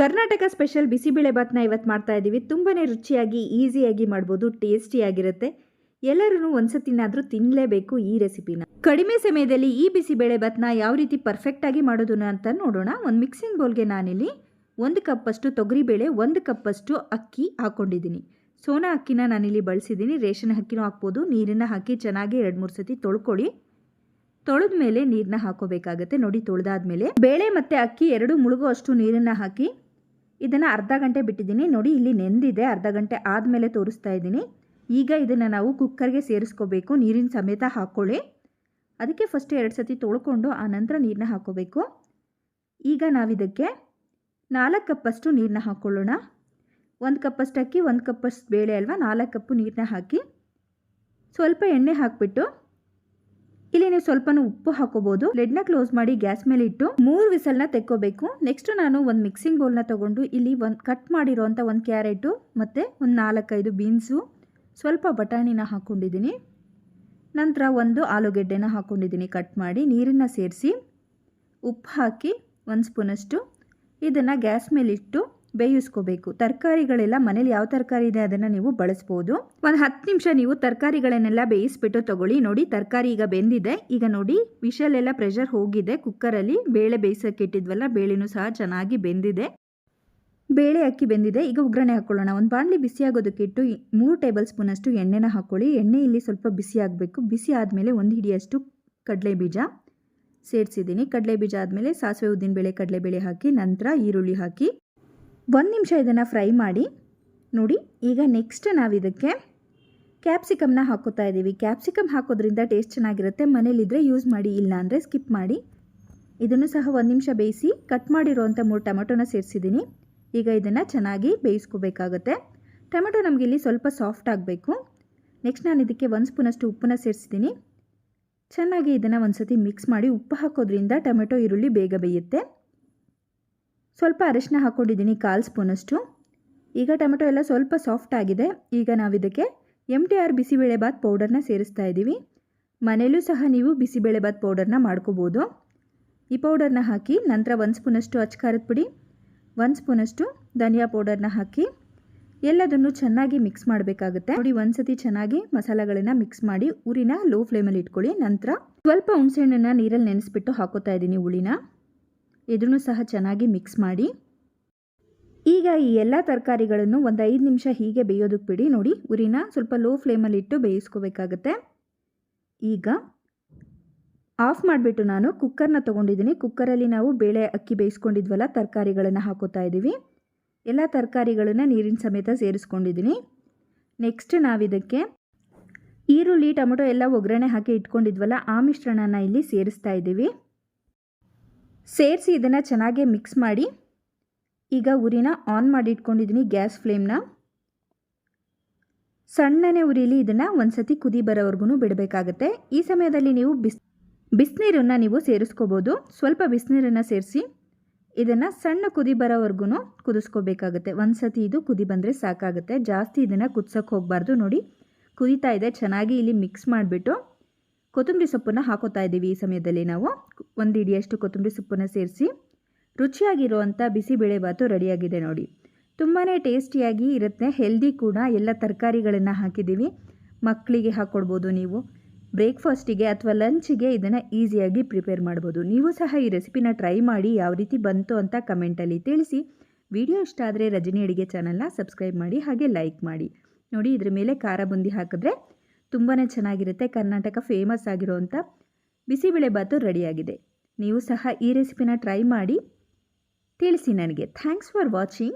Karnataka special ಬಿಸಿಬೇಳೆಭಾತ್ನ ಇವತ್ತು ಮಾಡ್ತಾ ಇದ್ದೀವಿ. ತುಂಬಾ ರುಚಿಯಾಗಿ, ಈಸಿಯಾಗಿ ಮಾಡ್ಬೋದು ಟೇಸ್ಟಿಯಾಗಿರುತ್ತೆ ಎಲ್ಲರೂ ಒಂದ್ಸತಿನಾದರೂ ತಿನ್ನಲೇಬೇಕು ಈ ರೆಸಿಪಿನ. ಕಡಿಮೆ ಸಮಯದಲ್ಲಿ ಈ ಬಿಸಿಬೇಳೆಭಾತ್ನ ಯಾವ ರೀತಿ ಪರ್ಫೆಕ್ಟಾಗಿ ಮಾಡೋದು ಅಂತ ನೋಡೋಣ. ಒಂದು ಮಿಕ್ಸಿಂಗ್ ಬೌಲ್ಗೆ ನಾನಿಲ್ಲಿ ಒಂದು ಕಪ್ಪಷ್ಟು ತೊಗರಿಬೇಳೆ ಒಂದು ಕಪ್ಪಷ್ಟು ಅಕ್ಕಿ ಹಾಕ್ಕೊಂಡಿದ್ದೀನಿ ಸೋನಾ ಅಕ್ಕಿನ ನಾನಿಲ್ಲಿ ಬಳಸಿದ್ದೀನಿ. ರೇಷನ್ ಅಕ್ಕಿನೂ ಹಾಕ್ಬೋದು. ನೀರನ್ನು ಹಾಕಿ ಚೆನ್ನಾಗಿ ಎರಡು ಮೂರು ಸತಿ ತೊಳ್ಕೊಳ್ಳಿ. ತೊಳೆದ ಮೇಲೆ ನೀರನ್ನ ಹಾಕೋಬೇಕಾಗತ್ತೆ. ನೋಡಿ, ತೊಳೆದಾದ್ಮೇಲೆ ಬೇಳೆ ಮತ್ತು ಅಕ್ಕಿ ಎರಡು ಮುಳುಗೋ ಅಷ್ಟು ನೀರನ್ನು ಹಾಕಿ ಇದನ್ನು ಅರ್ಧ ಗಂಟೆ ಬಿಟ್ಟಿದ್ದೀನಿ. ನೋಡಿ, ಇಲ್ಲಿ ನೆಂದಿದೆ. ಅರ್ಧ ಗಂಟೆ ಆದಮೇಲೆ ತೋರಿಸ್ತಾ ಇದ್ದೀನಿ. ಈಗ ಇದನ್ನು ನಾವು ಕುಕ್ಕರ್ಗೆ ಸೇರಿಸ್ಕೋಬೇಕು. ನೀರಿನ ಸಮೇತ ಹಾಕ್ಕೊಳ್ಳಿ ಅದಕ್ಕೆ ಫಸ್ಟ್ ಎರಡು ಸತಿ ತೊಳ್ಕೊಂಡು ಆ ನಂತರ ನೀರನ್ನ ಹಾಕ್ಕೋಬೇಕು ಈಗ ನಾವಿದಕ್ಕೆ ನಾಲ್ಕು ಕಪ್ಪಷ್ಟು ನೀರನ್ನ ಹಾಕ್ಕೊಳ್ಳೋಣ ಒಂದು ಕಪ್ಪಷ್ಟು ಅಕ್ಕಿ, ಒಂದು ಕಪ್ಪಷ್ಟು ಬೇಳೆ ಅಲ್ವಾ? ನಾಲ್ಕು ಕಪ್ಪು ನೀರನ್ನ ಹಾಕಿ ಸ್ವಲ್ಪ ಎಣ್ಣೆ ಹಾಕಿಬಿಟ್ಟು ಇಲ್ಲಿ ನೀವು ಸ್ವಲ್ಪ ಉಪ್ಪು ಹಾಕೋಬಹುದು ಲೆಡ್ನ ಕ್ಲೋಸ್ ಮಾಡಿ ಗ್ಯಾಸ್ ಮೇಲೆ ಇಟ್ಟು ಮೂರು ನ ತೆಕ್ಕೋಬೇಕು. ನೆಕ್ಸ್ಟ್ ನಾನು ಒಂದು ಮಿಕ್ಸಿಂಗ್ ಬೌಲ್ನ ತಗೊಂಡು ಇಲ್ಲಿ ಒಂದು ಕಟ್ ಮಾಡಿರುವಂತ ಒಂದು ಕ್ಯಾರೆಟು ಮತ್ತೆ ಒಂದು ನಾಲ್ಕೈದು ಬೀನ್ಸು ಸ್ವಲ್ಪ ಬಟಾಣಿನ ಹಾಕೊಂಡಿದ್ದೀನಿ. ನಂತರ ಒಂದು ಆಲೂಗೆಡ್ಡೆನ ಹಾಕೊಂಡಿದ್ದೀನಿ ಕಟ್ ಮಾಡಿ ನೀರನ್ನು ಸೇರಿಸಿ ಉಪ್ಪು ಹಾಕಿ ಒಂದು ಸ್ಪೂನಷ್ಟು ಇದನ್ನು ಗ್ಯಾಸ್ ಮೇಲಿಟ್ಟು ಬೇಯಿಸ್ಕೋಬೇಕು. ತರಕಾರಿಗಳೆಲ್ಲ ಮನೇಲಿ ಯಾವ ತರಕಾರಿ ಇದೆ ಅದನ್ನು ನೀವು ಬಳಸ್ಬೋದು. ಒಂದು ಹತ್ತು ನಿಮಿಷ ನೀವು ತರಕಾರಿಗಳನ್ನೆಲ್ಲ ಬೇಯಿಸ್ಬಿಟ್ಟು ತಗೊಳ್ಳಿ. ನೋಡಿ ತರಕಾರಿ ಈಗ ಬೆಂದಿದೆ. ಈಗ ನೋಡಿ ವಿಷಲೆಲ್ಲ ಪ್ರೆಷರ್ ಹೋಗಿದೆ. ಕುಕ್ಕರಲ್ಲಿ ಬೇಳೆ ಬೇಯಿಸೋಕೆ ಇಟ್ಟಿದ್ವಲ್ಲ, ಬೇಳೆನೂ ಸಹ ಚೆನ್ನಾಗಿ ಬೆಂದಿದೆ. ಬೇಳೆ ಅಕ್ಕಿ ಬೆಂದಿದೆ. ಈಗ ಒಗ್ಗರಣೆ ಹಾಕ್ಕೊಳ್ಳೋಣ ಒಂದು ಬಾಣಲಿ ಬಿಸಿ ಆಗೋದಕ್ಕೆ ಇಟ್ಟು ಮೂರು ಟೇಬಲ್ ಸ್ಪೂನಷ್ಟು ಎಣ್ಣೆನ ಹಾಕ್ಕೊಳ್ಳಿ ಎಣ್ಣೆ ಇಲ್ಲಿ ಸ್ವಲ್ಪ ಬಿಸಿ ಆಗಬೇಕು. ಬಿಸಿ ಆದಮೇಲೆ ಒಂದು ಹಿಡಿಯಷ್ಟು ಕಡಲೆ ಬೀಜ ಸೇರಿಸಿದ್ದೀನಿ. ಕಡಲೆ ಬೀಜ ಆದಮೇಲೆ ಸಾಸಿವೆ ಕಡಲೆ ಬೇಳೆ ಹಾಕಿ, ನಂತರ ಈರುಳ್ಳಿ ಹಾಕಿ. ಒಂದು ನಿಮಿಷ ಇದನ್ನು ಫ್ರೈ ಮಾಡಿ, ನೋಡಿ, ಈಗ ನೆಕ್ಸ್ಟ್ ನಾವು ಇದಕ್ಕೆ ಕ್ಯಾಪ್ಸಿಕಮ್ನ ಹಾಕೋತಾ ಇದ್ದೀವಿ ಕ್ಯಾಪ್ಸಿಕಮ್ ಹಾಕೋದ್ರಿಂದ ಟೇಸ್ಟ್ ಚೆನ್ನಾಗಿರುತ್ತೆ. ಮನೇಲಿದ್ದರೆ ಯೂಸ್ ಮಾಡಿ ಇಲ್ಲ ಅಂದರೆ ಸ್ಕಿಪ್ ಮಾಡಿ. ಇದನ್ನು ಸಹ ಒಂದು ನಿಮಿಷ ಬೇಯಿಸಿ ಕಟ್ ಮಾಡಿರೋವಂಥ ಮೂರು ಟೊಮೆಟೊನ ಸೇರಿಸಿದ್ದೀನಿ. ಈಗ ಇದನ್ನು ಚೆನ್ನಾಗಿ ಬೇಯಿಸ್ಕೋಬೇಕಾಗುತ್ತೆ. ಟೊಮೆಟೊ ನಮಗೆ ಇಲ್ಲಿ ಸ್ವಲ್ಪ ಸಾಫ್ಟ್ ಆಗಬೇಕು. ನೆಕ್ಸ್ಟ್ ನಾನು ಇದಕ್ಕೆ ಒಂದು ಸ್ಪೂನಷ್ಟು ಉಪ್ಪನ್ನ ಸೇರಿಸಿದ್ದೀನಿ. ಚೆನ್ನಾಗಿ ಇದನ್ನು ಒಂದು ಸತಿ ಮಿಕ್ಸ್ ಮಾಡಿ, ಉಪ್ಪು ಹಾಕೋದ್ರಿಂದ ಟೊಮೆಟೊ ಈರುಳ್ಳಿ ಬೇಗ ಬೇಯುತ್ತೆ. ಸ್ವಲ್ಪ ಅರಿಶಿನ ಹಾಕ್ಕೊಂಡಿದ್ದೀನಿ ಕಾಲು ಸ್ಪೂನಷ್ಟು. ಈಗ ಟೊಮೆಟೊ ಎಲ್ಲ ಸ್ವಲ್ಪ ಸಾಫ್ಟ್ ಆಗಿದೆ. ಈಗ ನಾವು ಇದಕ್ಕೆ ಎಂ ಟಿ ಆರ್ ಬಿಸಿಬೇಳೆಬಾತ್ ಪೌಡರ್ನ ಸೇರಿಸ್ತಾ ಇದ್ದೀವಿ. ಮನೆಯಲ್ಲೂ ಸಹ ನೀವು ಬಿಸಿಬೇಳೆಬಾತ್ ಪೌಡರ್ನ ಮಾಡ್ಕೋಬೋದು. ಈ ಪೌಡರ್ನ ಹಾಕಿ ನಂತರ ಒಂದು ಸ್ಪೂನಷ್ಟು ಅಚ್ಕಾರದ ಪುಡಿ, ಒಂದು ಸ್ಪೂನಷ್ಟು ಧನಿಯಾ ಪೌಡರ್ನ ಹಾಕಿ ಎಲ್ಲದನ್ನು ಚೆನ್ನಾಗಿ ಮಿಕ್ಸ್ ಮಾಡಬೇಕಾಗುತ್ತೆ. ನೋಡಿ, ಒಂದ್ಸತಿ ಚೆನ್ನಾಗಿ ಮಸಾಲೆಗಳನ್ನ ಮಿಕ್ಸ್ ಮಾಡಿ ಉರಿನ ಲೋ ಫ್ಲೇಮಲ್ಲಿ ಇಟ್ಕೊಳ್ಳಿ. ನಂತರ ಸ್ವಲ್ಪ ಹುಣಸೆಹಣ್ಣನ್ನು ನೀರಲ್ಲಿ ನೆನೆಸ್ಬಿಟ್ಟು ಹಾಕೋತಾ ಇದ್ದೀನಿ ಹುಳಿನ. ಇದನ್ನು ಸಹ ಚೆನ್ನಾಗಿ ಮಿಕ್ಸ್ ಮಾಡಿ. ಈಗ ಈ ಎಲ್ಲ ತರಕಾರಿಗಳನ್ನು ಒಂದು ಐದು ನಿಮಿಷ ಹೀಗೆ ಬೇಯೋದಕ್ಕೆ ಬಿಡಿ. ನೋಡಿ, ಉರಿನ ಸ್ವಲ್ಪ ಲೋ ಫ್ಲೇಮಲ್ಲಿ ಇಟ್ಟು ಬೇಯಿಸ್ಕೋಬೇಕಾಗತ್ತೆ. ಈಗ ಆಫ್ ಮಾಡಿಬಿಟ್ಟು ನಾನು ಕುಕ್ಕರ್ನ ತೊಗೊಂಡಿದ್ದೀನಿ. ಕುಕ್ಕರಲ್ಲಿ ನಾವು ಬೇಳೆ, ಅಕ್ಕಿ ಬೇಯಿಸ್ಕೊಂಡಿದ್ವಲ್ಲ, ತರಕಾರಿಗಳನ್ನು ಹಾಕೋತಾ ಇದ್ದೀವಿ ಎಲ್ಲ ತರಕಾರಿಗಳನ್ನು ನೀರಿನ ಸಮೇತ ಸೇರಿಸ್ಕೊಂಡಿದ್ದೀನಿ. ನೆಕ್ಸ್ಟ್ ನಾವಿದಕ್ಕೆ ಈರುಳ್ಳಿ, ಟೊಮೊಟೊ ಎಲ್ಲ ಒಗ್ಗರಣೆ ಹಾಕಿ ಇಟ್ಕೊಂಡಿದ್ವಲ್ಲ, ಆ ಮಿಶ್ರಣನ ಇಲ್ಲಿ ಸೇರಿಸ್ತಾ ಇದ್ದೀವಿ ಸೇರಿಸಿ ಇದನ್ನು ಚೆನ್ನಾಗಿ ಮಿಕ್ಸ್ ಮಾಡಿ, ಈಗ ಉರಿನ ಆನ್ ಮಾಡಿ ಇಟ್ಕೊಂಡಿದ್ದೀನಿ ಗ್ಯಾಸ್ ಫ್ಲೇಮ್ನ ಸಣ್ಣನೆ ಉರಿಲಿ ಇದನ್ನು ಒಂದು ಸತಿ ಕುದಿ ಬರೋವರೆಗೂ ಬಿಡಬೇಕಾಗತ್ತೆ. ಈ ಸಮಯದಲ್ಲಿ ನೀವು ಬಿಸ್, ಬಿಸಿನೀರನ್ನು ನೀವು ಸೇರಿಸ್ಕೋಬೋದು. ಸ್ವಲ್ಪ ಬಿಸಿನೀರನ್ನು ಸೇರಿಸಿ ಇದನ್ನು ಸಣ್ಣ ಕುದಿ ಬರೋವರೆಗೂ ಕುದಿಸ್ಕೋಬೇಕಾಗುತ್ತೆ. ಒಂದು ಸತಿ ಇದು ಕುದಿ ಬಂದರೆ ಸಾಕಾಗುತ್ತೆ. ಜಾಸ್ತಿ ಇದನ್ನು ಕುದಿಸೋಕೆ ಹೋಗಬಾರ್ದು ನೋಡಿ. ಕುದೀತಾ ಇದೆ, ಚೆನ್ನಾಗಿ ಇಲ್ಲಿ ಮಿಕ್ಸ್ ಮಾಡಿಬಿಟ್ಟು. ಕೊತ್ತಂಬರಿ ಸೊಪ್ಪನ್ನು ಹಾಕೋತಾ ಇದ್ದೀವಿ ಈ ಸಮಯದಲ್ಲಿ ನಾವು. ಒಂದು ಇಡಿಯಷ್ಟು ಕೊತ್ತಂಬರಿ ಸೊಪ್ಪನ್ನು ಸೇರಿಸಿ ರುಚಿಯಾಗಿರುವಂಥ ಬಿಸಿಬೇಳೆಭಾತು ರೆಡಿಯಾಗಿದೆ ನೋಡಿ. ತುಂಬಾ ಟೇಸ್ಟಿಯಾಗಿ ಇರುತ್ತೆ, ಹೆಲ್ದಿ ಕೂಡ. ಎಲ್ಲ ತರಕಾರಿಗಳನ್ನು ಹಾಕಿದ್ದೀವಿ. ಮಕ್ಕಳಿಗೆ ಹಾಕ್ಕೊಡ್ಬೋದು ನೀವು. ಬ್ರೇಕ್ಫಾಸ್ಟಿಗೆ ಅಥವಾ ಲಂಚಿಗೆ ಇದನ್ನು ಈಸಿಯಾಗಿ ಪ್ರಿಪೇರ್ ಮಾಡ್ಬೋದು. ನೀವು ಸಹ ಈ ರೆಸಿಪಿನ ಟ್ರೈ ಮಾಡಿ ಯಾವ ರೀತಿ ಬಂತು ಅಂತ ಕಮೆಂಟಲ್ಲಿ ತಿಳಿಸಿ. ವಿಡಿಯೋ ಇಷ್ಟ ಆದರೆ ರಜನಿ ಅಡುಗೆ ಚಾನಲ್ನ ಸಬ್ಸ್ಕ್ರೈಬ್ ಮಾಡಿ ಹಾಗೆ ಲೈಕ್ ಮಾಡಿ. ನೋಡಿ ಇದ್ರ ಮೇಲೆ ಖಾರ ಬುಂದಿ ಹಾಕಿದ್ರೆ ತುಂಬಾ ಚೆನ್ನಾಗಿರುತ್ತೆ. ಕರ್ನಾಟಕ ಫೇಮಸ್ ಆಗಿರೋವಂಥ ಬಿಸಿಬೇಳೆಭಾತು ರೆಡಿಯಾಗಿದೆ. ನೀವು ಸಹ ಈ ರೆಸಿಪಿನ ಟ್ರೈ ಮಾಡಿ ತಿಳಿಸಿ ನನಗೆ. Thanks for watching